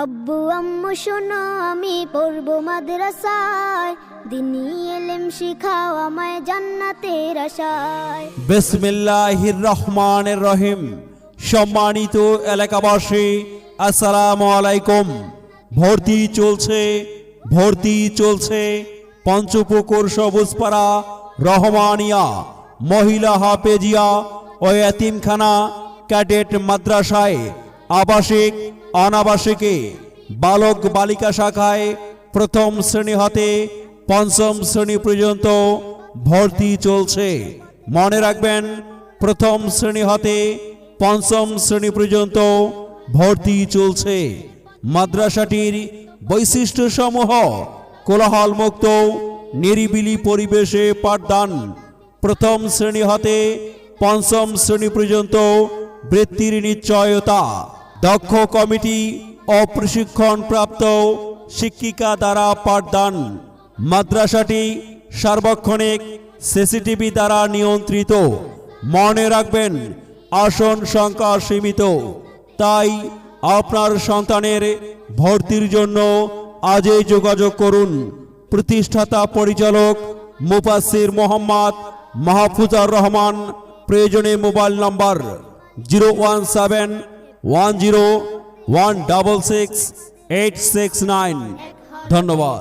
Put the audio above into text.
আব্বু, আম্মু, শোনো, আমি পড়ব মাদ্রাসায়। দিনী এলেম শিখাও আমায় জান্নাতের আশায়। বিসমিল্লাহির রহমানের রহিম। সম্মানিত এলাকাবাসী, আসসালামু আলাইকুম। ভর্তি চলছে ভর্তি চলছে পঞ্চপুকুর সবুজপাড়া, রহমানিয়া, মহিলা হাফেজিয়া ও এতিমখানা ক্যাডেট মাদ্রাসায়। আবাসিক অনাবাসিকে বালক বালিকা শাখায় প্রথম শ্রেণি হতে পঞ্চম শ্রেণি পর্যন্ত ভর্তি চলছে। মনে রাখবেন, প্রথম শ্রেণি হতে পঞ্চম শ্রেণি পর্যন্ত ভর্তি চলছে। মাদ্রাসাটির বৈশিষ্ট্যসমূহ কোলাহলমুক্ত, নিরিবিলি পরিবেশে পাঠদান। প্রথম শ্রেণি হতে পঞ্চম শ্রেণি পর্যন্ত বৃত্তির নিশ্চয়তা। দক্ষ কমিটি ও প্রশিক্ষণপ্রাপ্ত শিক্ষিকা দ্বারা পাঠদান। মাদ্রাসাটি সার্বক্ষণিক সিসিটিভি দ্বারা নিয়ন্ত্রিত। মনে রাখবেন, আসন সংখ্যা সীমিত। তাই আপনার সন্তানের ভর্তির জন্য আজই যোগাযোগ করুন। প্রতিষ্ঠাতা পরিচালক মুফাসির মোহাম্মদ মাহফুজার রহমান, প্রয়োজনে mobile number zero one seven one zero one double six eight six nine ধন্যবাদ।